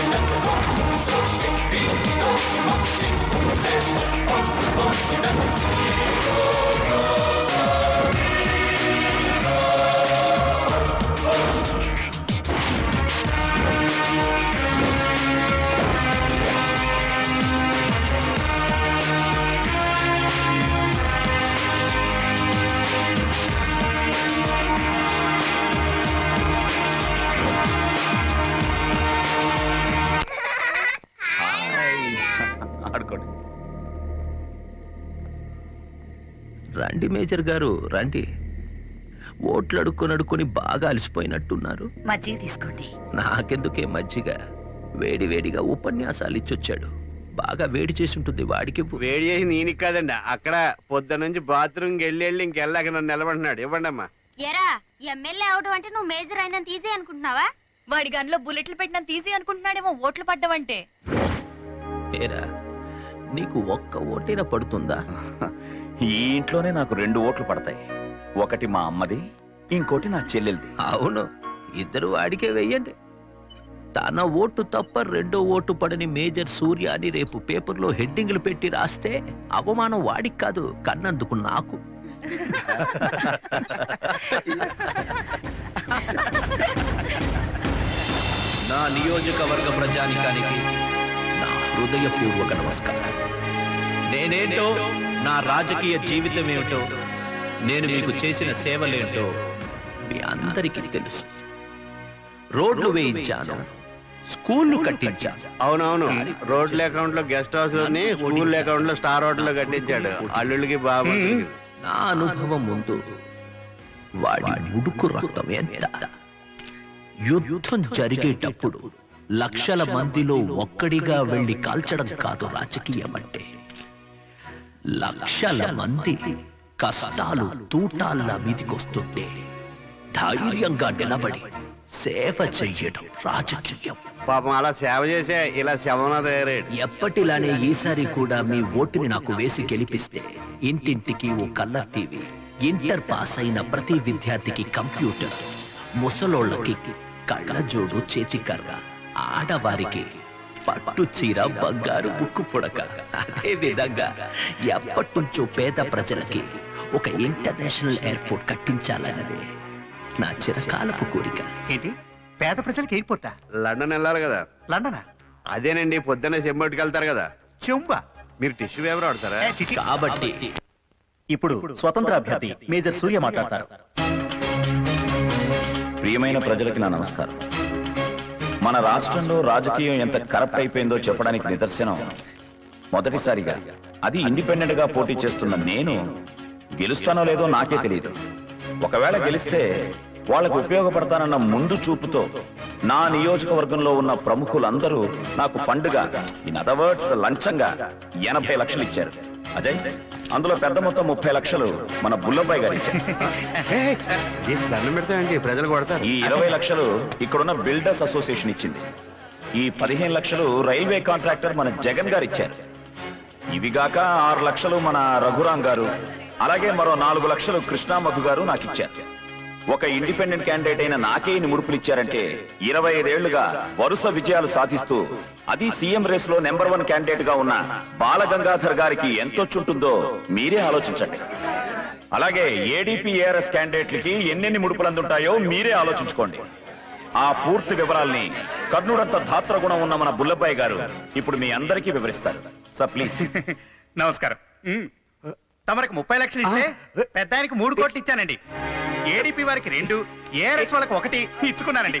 Thank you. రండి major గారు రండి. ఓట్లు అడుక్కొని అడుక్కొని బాగా అలసిపోయినట్టున్నారు. మజ్జిగ తీసుకోండి. నాకెందుకే మజ్జిగ? వేడి వేడిగా ఉపన్యాసాలు ఇచ్చొచ్చాడు బాగా వేడి చేసి ఉంటుంది వాడికి. వేడి చేసి నేనికి కాదండి అక్కడ పొద్దు నుంచి బాత్రూమ్కి వెళ్ళి వెళ్ళి ఇంకెళ్ళాక నన్ను నిలబడినాడు ఇవ్వండి అమ్మా ఎరా ఎమ్మెల్యే అవడం అంటే నువ్వు మేజర్ అయినంత ఈజీ అనుకుంటున్నావా? వాడి గన్లో బుల్లెట్లు పెట్టిన తీసి అనుకుంటున్నాడేమో ఓట్లు పడ్డవంటే. ఏరా నీకు ఒక్క ఓటైనా పడుతుందా? ఈ ఇంట్లోనే నాకు రెండు ఓట్లు పడతాయి. ఒకటి మా అమ్మది ఇంకోటి నా చెల్లెలది. అవును ఇద్దరు వాడికే వెయ్యండి. తన ఓటు తప్ప రెండో ఓటు పడని మేజర్ సూర్య అని రేపు పేపర్లో హెడ్డింగ్లు పెట్టి రాస్తే అవమానం వాడికి కాదు కన్నందుకు నాకు. నా నియోజకవర్గ ప్రజానికానికి హృదయపూర్వక నమస్కారం. నేనేంటో నా రాజకీయ జీవితం ఏమిటో నేను మీకు చేసిన సేవలేంటో మీ అందరికీ తెలుసు. రోడ్లు వేయించాను స్కూళ్ళు కట్టించాను. అవునవును. రోడ్ల అకౌంట్లో గెస్ట్ హౌస్లోని స్కూల్ అకౌంట్లో స్టార్ హోటల్లో కట్టించాడు అల్లుడికి బాబు నా అనుభవం ముందు వాడి ముడుకు రక్తం ఎంత? యుద్ధం జరిగేటప్పుడు లక్షల మందిలో ఒక్కడిగా వెళ్ళి కాల్చడం కాదు రాజకీయం అంటే లక్షల మంది కష్టాలు తూటాల్లా మీదికొస్తుంటే ధైర్యంగా నిలబడి సేవ చెయ్యడం రాజకీయం. పాపం అలా సేవ చేసే ఇలా శవన ఎప్పటిలానే ఈసారి కూడా మీ ఓటుని నాకు వేసి గెలిపిస్తే ఇంటింటికి ఓ కలర్ టీవీ ఇంటర్ పాస్ అయిన ప్రతి విద్యార్థికి కంప్యూటర్ ముసలోళ్ళకి కళ్ళజోడు చేతికర్ర ఆడవారికి పట్టు చీర బంగారు ముక్కు పుడక. అదే విధంగా ఎప్పటి నుంచో పేద ప్రజలకి ఒక ఇంటర్నేషనల్ ఎయిర్పోర్ట్ కట్టించాలన్నదే నా చిరకాలపు కోరిక. ఏంటి? పేద ప్రజలకు ఎయిర్పోర్టా? లండన్ వెళ్ళాలి కదా. లండనా? అదేనండి పొద్దున్నే చెంబట్టుకు వెళ్తారు కదా. చెంబా? మీరు టిష్యూ పేపర్ ఆడతారా. కాబట్టి ఇప్పుడు స్వతంత్ర అభ్యర్థి మేజర్ సూర్య మాట్లాడతారు. ప్రియమైన ప్రజలకి నా నమస్కారం. మన రాష్ట్రంలో రాజకీయం ఎంత కరప్ట్ అయిపోయిందో చెప్పడానికి నిదర్శనం. మొదటిసారిగా అది ఇండిపెండెంట్గా పోటీ చేస్తున్న నేను గెలుస్తానో లేదో నాకే తెలియదు ఒకవేళ గెలిస్తే వాళ్ళకు ఉపయోగపడతానన్న ముందు చూపుతో నా నియోజకవర్గంలో ఉన్న ప్రముఖులందరూ నాకు ఫండ్గా ఇన్ అదర్ వర్డ్స్ లంచంగా ఎనభై లక్షలు ఇచ్చారు. అజయ్ అందులో పెద్ద మొత్తం ముప్పై లక్షలు మన బుల్లబ్బాయి గారు దండం ప్రజలు కొడతారు. ఈ ఇరవై లక్షలు ఇక్కడున్న బిల్డర్స్ అసోసియేషన్ ఇచ్చింది. ఈ పదిహేను లక్షలు రైల్వే కాంట్రాక్టర్ మన జగన్ గారు ఇచ్చారు. ఇవిగాక ఆరు లక్షలు మన రఘురాం గారు అలాగే మరో నాలుగు లక్షలు కృష్ణామధు గారు నాకు ఇచ్చారు. ఒక ఇండిపెండెంట్ క్యాండిడేట్ అయిన నాకే ఇన్ని ముడుపులు ఇచ్చారంటే ఇరవై ఐదేళ్ళుగా వరుస విజయాలు సాధిస్తూ అది సీఎం రేస్లో నెంబర్ వన్ క్యాండిడేట్గా ఉన్న బాలగంగాధర్ గారికి ఎంతొచ్చుంటుందో మీరే ఆలోచించండి. అలాగే ఏడీపీఏఆర్ఎస్ క్యాండిడేట్లకి ఎన్నెన్ని ముడుపులు అందుంటాయో మీరే ఆలోచించుకోండి. ఆ పూర్తి వివరాల్ని కర్ణుడంత ధాత్రగుణం ఉన్న మన బుల్లబ్బాయి గారు ఇప్పుడు మీ అందరికీ వివరిస్తారు. Sir please. నమస్కారం. తమరికి ముప్పై లక్షలు ఇస్తే పెద్ద ఆయనకి మూడు కోట్లు ఇచ్చానండి. ఏడీపీ వారికి రెండు ఏఆర్ఎస్ వాళ్ళకి ఒకటి ఇచ్చుకున్నానండి.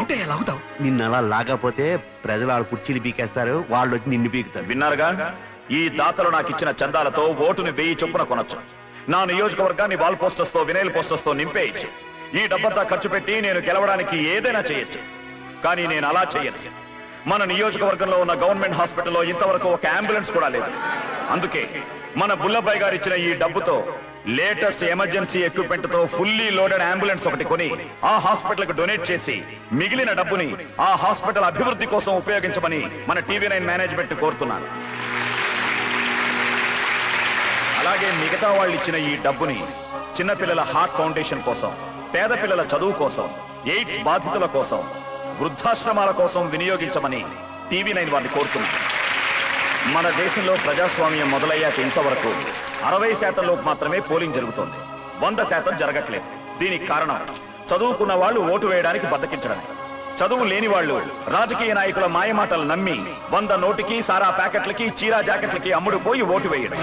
ఉంటే ఎలా అవుతావు? నిన్ను అలా లాగపోతే ప్రజలు వాళ్ళ కుర్చీలు పీకేస్తారు వాళ్ళు వచ్చి నిన్ను పీకుతారు. విన్నారుగా? ఈ దాతలు నాకు ఇచ్చిన చందాలతో ఓటుని వెయ్యి చొప్పున కొనొచ్చు. నా నియోజకవర్గాన్ని వాల్ పోస్టర్స్తో వినైల్ పోస్టర్స్తో నింపేయచ్చు. ఈ డబ్బంతా ఖర్చు పెట్టి నేను గెలవడానికి ఏదైనా చేయొచ్చు. కానీ నేను అలా చేయను. మన నియోజకవర్గంలో ఉన్న గవర్నమెంట్ హాస్పిటల్లో ఇంతవరకు ఒక అంబులెన్స్ కూడా లేదు. అందుకే మన బుల్లబాయ్ గారు ఇచ్చిన ఈ డబ్బుతో లేటెస్ట్ ఎమర్జెన్సీ ఎక్విప్మెంట్తో ఫుల్లీ లోడెడ్ అంబులెన్స్ ఒకటి కొని ఆ హాస్పిటల్కు డొనేట్ చేసి మిగిలిన డబ్బుని ఆ హాస్పిటల్ అభివృద్ధి కోసం ఉపయోగించమని మన టీవీ నైన్ మేనేజ్మెంట్ కోరుతున్నాను. అలాగే మిగతా వాళ్ళు ఇచ్చిన ఈ డబ్బుని చిన్నపిల్లల హార్ట్ ఫౌండేషన్ కోసం పేద పిల్లల చదువు కోసం ఎయిడ్స్ బాధితుల కోసం వృద్ధాశ్రమాల కోసం వినియోగించమని టీవీ నైన్ వారిని కోరుతున్నాను. మన దేశంలో ప్రజాస్వామ్యం మొదలయ్యాక ఇంతవరకు అరవై శాతం లోపు మాత్రమే పోలింగ్ జరుగుతోంది. వంద శాతం జరగట్లేదు. దీనికి కారణం చదువుకున్న వాళ్ళు ఓటు వేయడానికి బద్దకించడమే. చదువు లేని వాళ్ళు రాజకీయ నాయకుల మాయమాటలు నమ్మి వంద నోటికి సారా ప్యాకెట్లకి చీరా జాకెట్లకి అమ్ముడు పోయి ఓటు వేయడం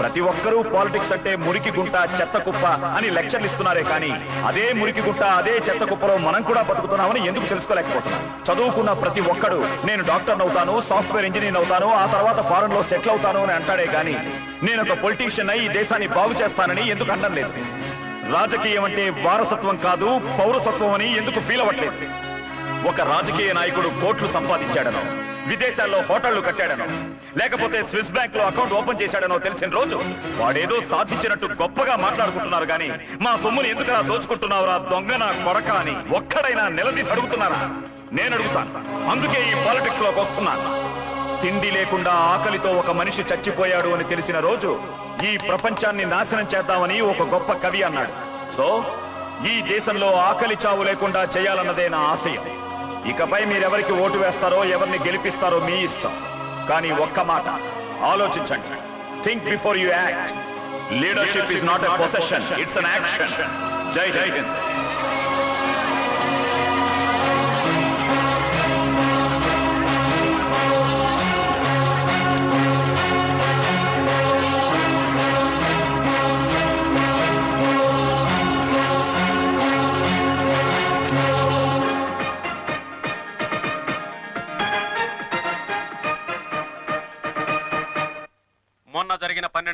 ప్రతి ఒక్కరూ పాలిటిక్స్ అంటే మురికి గుంట చెత్త కుప్ప అని లెక్చర్లు ఇస్తున్నారే కానీ అదే మురికి గుంట అదే చెత్త కుప్పలో మనం కూడా బతుకుతున్నామని ఎందుకు తెలుసుకోలేకపోతున్నాం? చదువుకున్న ప్రతి ఒక్కడు నేను డాక్టర్ అవుతాను సాఫ్ట్వేర్ ఇంజనీర్ అవుతాను ఆ తర్వాత ఫారెన్లో సెటిల్ అవుతాను అని అంటాడే కానీ నేను ఒక పొలిటీషియన్ అయి ఈ దేశాన్ని బాగు చేస్తానని ఎందుకు అనడం లేదు? రాజకీయం అంటే వారసత్వం కాదు పౌరసత్వం అని ఎందుకు ఫీల్ అవ్వట్లేదు? ఒక రాజకీయ నాయకుడు కోట్లు సంపాదించాడనో విదేశాల్లో హోటళ్ళు కట్టాడనో లేకపోతే స్విస్ బ్యాంక్లో అకౌంట్ ఓపెన్ చేశాడనో తెలిసిన రోజు వాడేదో సాధించినట్టు గొప్పగా మాట్లాడుకుంటున్నారు గాని మా సొమ్ముని ఎందుకలా దోచుకుంటున్నావురా దొంగ నా కొడక అని ఒక్కడైనా నిలదీసి అడుగుతున్నారా? నేను అడుగుతాను. అందుకే ఈ పాలిటిక్స్లోకి వస్తున్నాను తిండి లేకుండా ఆకలితో ఒక మనిషి చచ్చిపోయాడు అని తెలిసిన రోజు ఈ ప్రపంచాన్ని నాశనం చేద్దామని ఒక గొప్ప కవి అన్నాడు. సో ఈ దేశంలో ఆకలి చావు లేకుండా చేయాలన్నదే నా ఆశయం. ఇకపై మీరెవరికి ఓటు వేస్తారో ఎవరిని గెలిపిస్తారో మీ ఇష్టం. కానీ ఒక్క మాట ఆలోచించండి. Think before you act leadership is not a possession it's an action జై జై హింద్.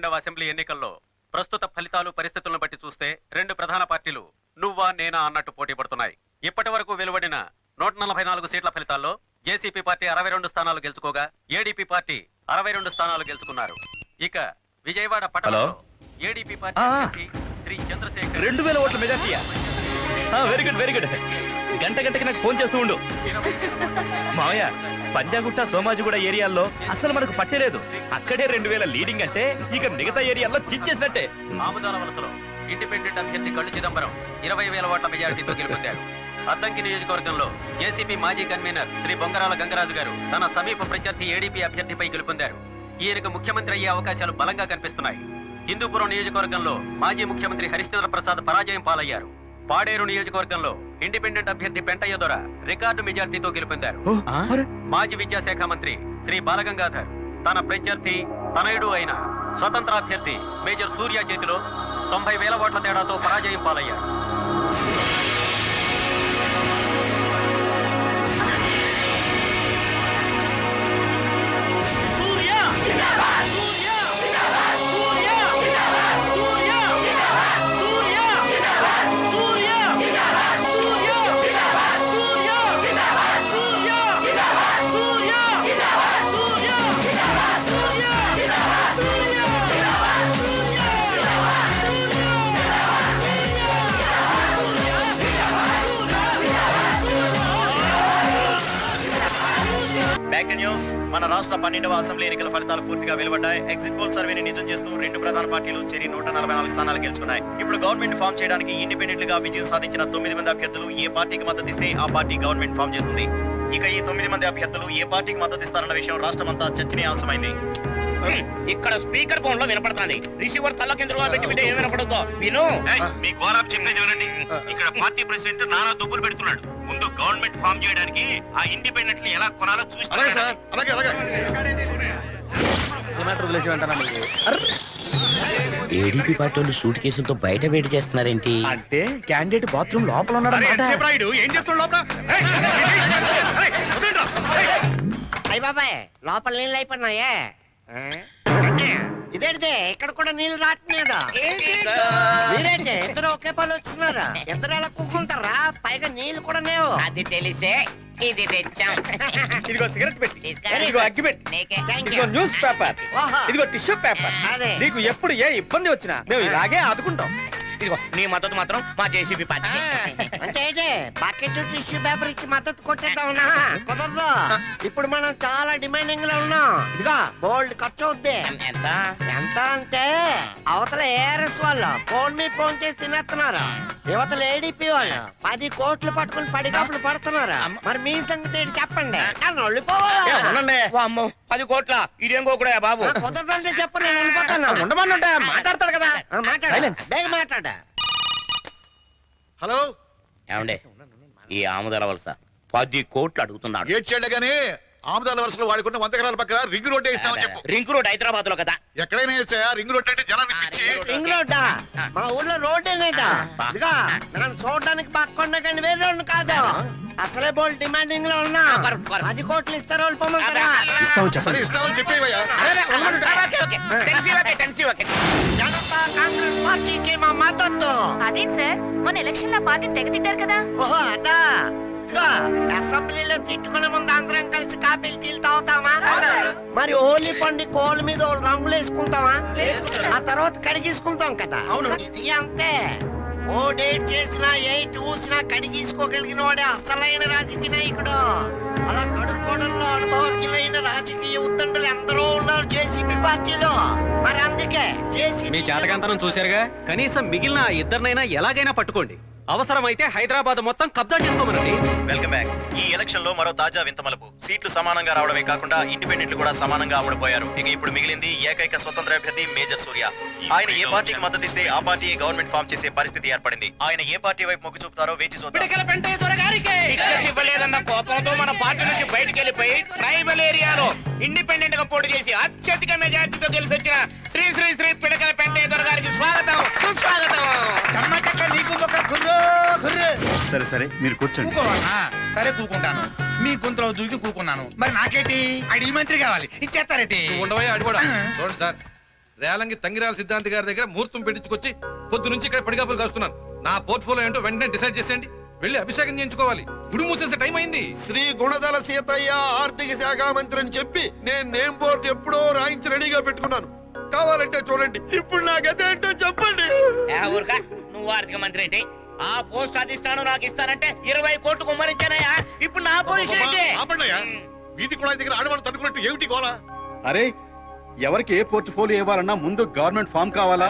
పన్నెండవ అసెంబ్లీ ఎన్నికల్లో ప్రస్తుత ఫలితాలు పరిస్థితులను బట్టి చూస్తే రెండు ప్రధాన పార్టీలు నువ్వా నేనా అన్నట్టు పోటీ పడుతున్నాయి. ఇప్పటి వరకు వెలువడిన నూట నలభై నాలుగు సీట్ల ఫలితాల్లో జేసీపీ పార్టీ అరవై రెండు స్థానాలు గెలుచుకోగా ఏడీపీ పార్టీ అరవై రెండు స్థానాలు గెలుచుకున్నారు. ఇక విజయవాడ పట్టణంలో ఏడీపీ పార్టీ శ్రీ చంద్రశేఖర్ రెండు వేల ఓట్ల మెజార్టీయా? వెరీ గుడ్ వెరీ గుడ్ గంట గంటకి నాకు ఫోన్ చేస్తూ ఉండు. మావయ్య పంజాగుట్ట సోమాజిగూడ ఏరియాల్లో అసలు మనకు పట్టలేదు అక్కడే రెండు వేల లీడింగ్ అంటే ఇక మిగతా ఏరియాల్లో చిచ్చేసినట్టే ఆముదాల వలసలో ఇండిపెండెంట్ అభ్యర్థి కళ్ళు చిదంబరం ఇరవై వేల ఓట్ల మెజారిటీతో గెలుపొందారు అద్దంకి నియోజకవర్గంలో జేసీపీ మాజీ కన్వీనర్ శ్రీ బొంగరాల గంగరాజు గారు తన సమీప ప్రత్యర్థి ఏడీపీ అభ్యర్థిపై గెలుపొందారు. ఈయనకు ముఖ్యమంత్రి అయ్యే అవకాశాలు బలంగా కనిపిస్తున్నాయి. హిందూపురం నియోజకవర్గంలో మాజీ ముఖ్యమంత్రి హరిశ్చంద్ర ప్రసాద్ పరాజయం పాలయ్యారు. పాడేరు నియోజకవర్గంలో ఇండిపెండెంట్ అభ్యర్థి పెంటయ్య దొర రికార్డు మెజార్టీతో గెలుపొందారు. మాజీ విద్యాశాఖ మంత్రి శ్రీ బాలగంగాధర్ తన ప్రత్యర్థి తనయుడు అయిన స్వతంత్ర అభ్యర్థి మేజర్ సూర్య చేతిలో తొంభై వేల ఓట్ల తేడాతో పరాజయం పాలయ్యారు. బ్యాక్ మన రాష్ట్ర పన్నెండవ అసెంబ్లీ ఎన్నికల ఫలితాలు పూర్తిగా వెలువడ్డాయి. ఎగ్జిట్ పోల్ సర్వేని నిజం చేస్తూ రెండు ప్రధాన పార్టీలు చేరి నూట నలభై నాలుగు స్థానాలు గెలుచుకున్నాయి. ఇప్పుడు గవర్నమెంట్ ఫామ్ చేయడానికి ఇండిపెండెంట్గా విజయం సాధించిన తొమ్మిది మంది అభ్యర్థులు ఏ పార్టీకి మద్దతు ఇస్తే ఆ పార్టీ గవర్నమెంట్ ఫామ్ చేస్తుంది. ఇక ఈ తొమ్మిది మంది అభ్యర్థులు ఏ పార్టీకి మద్దతు ఇస్తారన్న విషయం రాష్ట్రమంతా చర్చనీయాంశమైంది. ఇక్కడ స్పీకర్ ఫోన్లో వినపడుతుంది రిసీవర్ తల్ల కిందగా పెట్టి వింటే ఏం వినపడుతుందో విను మీ గోలాబ్ చెప్పేది వినండి ఇక్కడ పార్టీ ప్రెసిడెంట్ నానా దుబ్బులు పెడుతున్నాడు ముందు గవర్నమెంట్ ఫామ్ చేయడానికి ఆ ఇండిపెండెంట్ని ఎలా కొనాలో చూస్తాను అలాగే అలాగే ఏడీపీ పార్టీ వాళ్ళు సూట్ కేసులతో బయట వేడి చేస్తున్నారేంటి అంటే క్యాండిడేట్ బాత్రూమ్ లోపల ఉన్నాడు ఏం చేస్తున్నాడు లోపల. అయ్య బాబాయ్ లోపల నీళ్ళు అయిపోయినాయే? ఇదేంటి? ఇక్కడ కూడా నీళ్ళు రావట్లేదు మీరేంటి? ఇద్దరు ఒకే పని వచ్చినారా? ఇద్దరు ఎలా కూర్చుంటారా? పైగా నీళ్ళు కూడా లేవు. అది తెలిసే ఇది తెచ్చాం. ఇదిగో సిగరెట్ పెట్టి. ఇదిగో అగ్గి పెట్టి. ఇదిగో న్యూస్ పేపర్. ఇదిగో టిష్యూ పేపర్. అదే. నీకు ఎప్పుడు ఏ ఇబ్బంది వచ్చినా మేము ఇలాగే ఆదుకుంటాం. ఇదిగో నీ మద్దతు మాత్రం మా జేసీబీ పార్టీ అంటే ఏంటి? బకెట్ టిష్యూ పేపర్ ఇచ్చి మద్దతు కొట్టేద్దామన్నా? కుదరదు. ఇప్పుడు మనం చాలా డిమాండింగ్లో ఉన్నాం. ఇదిగా బోల్డ్ ఖర్చు అవుద్ది ఎంత? ఎంత అంటే అవతల ఏఆర్ఎస్ వాళ్ళు ఫోన్ మీద ఫోన్ చేసి తినేస్తున్నారు. యువతల ఏడీపీ వాళ్ళు పది కోట్లు పట్టుకుని పడిగాపులు పడుతున్నారు. మరి మీ సంగతి ఏంటి చెప్పండి. వెళ్ళిపోవాలా అమ్మో పది కోట్ల ఇదేం కోకుడా బాబు? కుదరదంటే చెప్పు నేను వెళ్ళిపోతాను మాట్లాడతాడు కదా. మాట్లాడు. హలో. ఏమండే? ఈ ఆముదల వలస పది కోట్లు అడుగుతున్నాడు. ఏడ్చాడు గానీ ఆముదాల వరుసలో వాడుకున్న వంద ఎకరాల పక్కన రింగ్ రోడ్ వేస్తామని చెప్పు. రింక్ రోడ్ హైదరాబాద్లో కదా. ఎక్కడైనా వేసాయా? రింగ్ రోడ్ అంటే జనాన్ని పిచ్చి. రింగ్ రోడ్డా? మా ఊర్లో రోడ్ అనేదా ఇదిగా నన్ను చూడడానికి పక్కన కానీ వేరే రోడ్డు కాదు. అసలే బోల్ డిమాండింగ్లో ఉన్నా పది కోట్లు ఇస్తారు వాళ్ళు పొమ్మంటారా సరే ఇస్తామని చెప్పేవయ్యా. జనతా కాంగ్రెస్ పార్టీకి మా మద్దతు. అదేం సార్ మొన్న ఎలక్షన్లో పార్టీ తెగ తిట్టారు కదా. ఓహో అదా. ఇదిగో అసెంబ్లీలో తిట్టుకునే ముందు అందరం కలిసి కాపీలు టీలు తాగుతామా? మరి హోలీ పండుగ కోళ్ళ మీద రంగులు వేసుకుంటామా? ఆ తర్వాత కడిగేసుకుంటాం కదా. ఇది అంతే. ఓ డేట్ చేసినా ఎయిట్ ఊసినా కడిగేసుకోగలిగిన వాడే అసలైన రాజకీయ నాయకుడు. అలా కడుక్కోవడంలో అనుభవజ్ఞులైన రాజకీయ ఉద్దండులు ఎందరో ఉన్నారు జేసీబీ పార్టీలో. మరి అందుకే జేసీబీ మీ జాతకంతరం చూశారుగా? కనీసం మిగిలిన ఇద్దరినైనా ఎలాగైనా పట్టుకోండి. అవసరమైతే హైదరాబాద్ మొత్తం కబ్జా చేసుకోమనండి. వెల్కమ్ బ్యాక్ ఈ ఎలక్షన్లో మరో తాజా వింత మలుపు సీట్లు సమానంగా రావడమే కాకుండా ఇండిపెండెంట్లు కూడా సమానంగా అమ్ముడుపోయారు. ఇక ఇప్పుడు మిగిలింది ఏకైక స్వతంత్ర అభ్యర్థి మేజర్ సూర్య. ఆయన ఏ పార్టీకి మద్దతు ఇస్తే ఆ పార్టీ గవర్నమెంట్ ఫామ్ చేసే పరిస్థితి ఏర్పడింది. ఆయన ఏ పార్టీ వైపు మొగ్గు చూపుతారో వేచి చూద్దాం. కోపంతో మన పార్టీ నుంచి బయటికి వెళ్ళిపోయి ట్రైబల్ ఏరియాలో ఇండిపెండెంట్గా పోటీ చేసి అత్యధిక మెజార్టీతో గెలిచి వచ్చిన శ్రీ శ్రీ శ్రీ పిడకల పెంటయ్య గారికి స్వాగతం. సుస్వాగతం. సరే సరే మీరు కూర్చోండి. సరే కూకుంటాను. మీ గుంతలో దూకి కూకున్నాను. మరి నాకేంటి? అడిగి మంత్రి కావాలి. ఇచ్చేస్తారేటి? ఉండవయ్యా అడిపోడా చూడండి సార్ రేలంగి తంగిరాల సిద్ధాంతి గారి దగ్గర ముహూర్తం పెట్టించుకొచ్చి పొద్దు నుంచి ఇక్కడ పడిగాపులు కాస్తున్నాను. నా పోర్ట్ఫోలియో ఏంటో వెంటనే డిసైడ్ చేసేయండి. వెళ్ళి అభిషేకం చేయించుకోవాలి. గుడి మూసేసే టైం అయింది. శ్రీ గుణదల సీతయ్య ఆర్థిక శాఖ మంత్రి అని చెప్పి నేను నేమ్ బోర్డు ఎప్పుడో రాయించి రెడీగా పెట్టుకున్నాను. కావాలంటే చూడండి. ఇప్పుడు నాకేంటో చెప్పండి. ఏ ఊరుకా? నువ్వు ఆర్థిక మంత్రి ఏంటి ఆ పోస్ట్ అధిష్టానం నాకు ఇస్తానంటే ఇరవై కోట్లు కుమ్మరించానయ్యా. ఇప్పుడు నా పొజిషన్ ఏంటి? ఆపండియా వీధి కుళాయి దగ్గర ఆడవాళ్ళు తనుకున్నట్టు ఏమిటి గోలా? అరే ఎవరికి ఏ పోర్ట్ఫోలియో ఇవ్వాలన్నా ముందు గవర్నమెంట్ ఫామ్ కావాలా?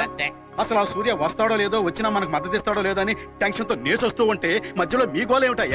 అసలు ఆ సూర్య వస్తాడో లేదో వచ్చినా మనకు మద్దతు ఇస్తాడో లేదో అని టెన్షన్తో నేసొస్తూ ఉంటే మధ్యలో మీ గోలేమిటయ్యా?